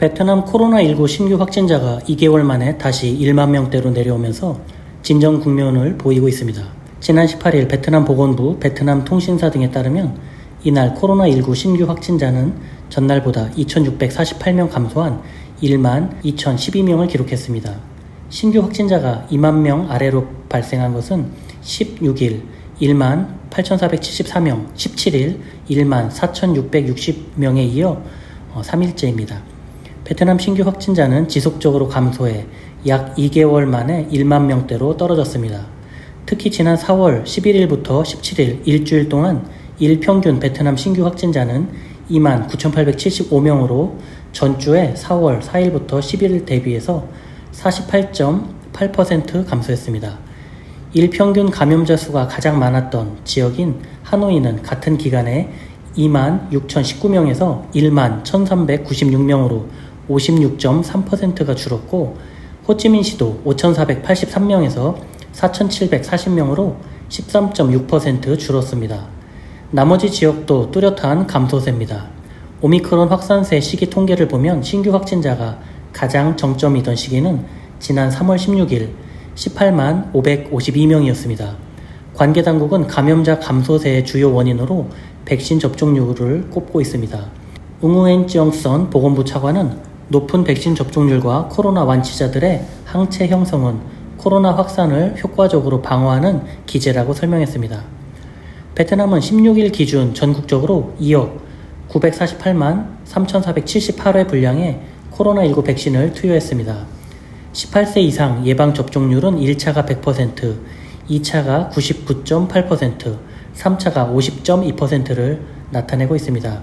베트남 코로나19 신규 확진자가 2개월 만에 다시 1만 명대로 내려오면서 진정 국면을 보이고 있습니다. 지난 18일 베트남 보건부, 베트남 통신사 등에 따르면 이날 코로나19 신규 확진자는 전날보다 2,648명 감소한 1만 2,012명을 기록했습니다. 신규 확진자가 2만 명 아래로 발생한 것은 16일 1만 8,474명, 17일 1만 4,660명에 이어 3일째입니다. 베트남 신규 확진자는 지속적으로 감소해 약 2개월 만에 1만 명대로 떨어졌습니다. 특히 지난 4월 11일부터 17일 일주일 동안 일평균 베트남 신규 확진자는 2만 9,875명으로 전주에 4월 4일부터 11일 대비해서 48.8% 감소했습니다. 일평균 감염자 수가 가장 많았던 지역인 하노이는 같은 기간에 2만 6,019명에서 1만 1,396명으로 56.3%가 줄었고 호찌민시도 5,483명에서 4,740명으로 13.6% 줄었습니다. 나머지 지역도 뚜렷한 감소세입니다. 오미크론 확산세 시기 통계를 보면 신규 확진자가 가장 정점이던 시기는 지난 3월 16일 18만 552명이었습니다. 관계 당국은 감염자 감소세의 주요 원인으로 백신 접종률을 꼽고 있습니다. 웅우엔 지영선 보건부 차관은 높은 백신 접종률과 코로나 완치자들의 항체 형성은 코로나 확산을 효과적으로 방어하는 기제라고 설명했습니다. 베트남은 16일 기준 전국적으로 2억 948만 3,478회 분량의 코로나19 백신을 투여했습니다. 18세 이상 예방 접종률은 1차가 100%, 2차가 99.8%, 3차가 50.2%를 나타내고 있습니다.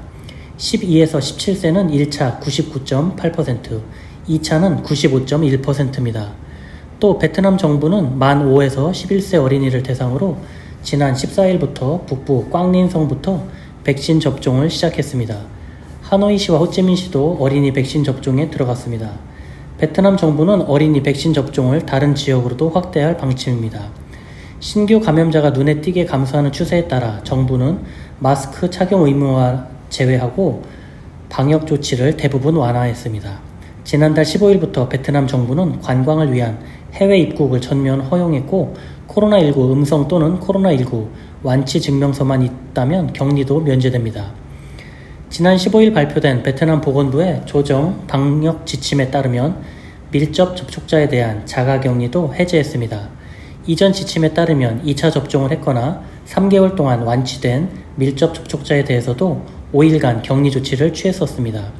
12에서 17세는 1차 99.8%, 2차는 95.1%입니다. 또 베트남 정부는 만 5에서 11세 어린이를 대상으로 지난 14일부터 북부 꽝린성부터 백신 접종을 시작했습니다. 하노이시와 호찌민시도 어린이 백신 접종에 들어갔습니다. 베트남 정부는 어린이 백신 접종을 다른 지역으로도 확대할 방침입니다. 신규 감염자가 눈에 띄게 감소하는 추세에 따라 정부는 마스크 착용 의무화 제외하고 방역 조치를 대부분 완화했습니다. 지난달 15일부터 베트남 정부는 관광을 위한 해외 입국을 전면 허용했고 코로나19 음성 또는 코로나19 완치 증명서만 있다면 격리도 면제됩니다. 지난 15일 발표된 베트남 보건부의 조정 방역 지침에 따르면 밀접 접촉자에 대한 자가 격리도 해제했습니다. 이전 지침에 따르면 2차 접종을 했거나 3개월 동안 완치된 밀접 접촉자에 대해서도 5일간 격리 조치를 취했었습니다.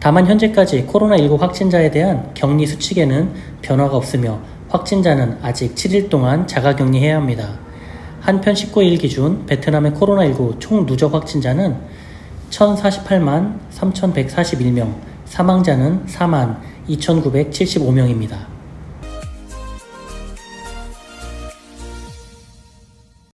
다만 현재까지 코로나19 확진자에 대한 격리 수칙에는 변화가 없으며 확진자는 아직 7일 동안 자가 격리해야 합니다. 한편 19일 기준 베트남의 코로나19 총 누적 확진자는 1048만 3141명, 사망자는 4만 2975명입니다.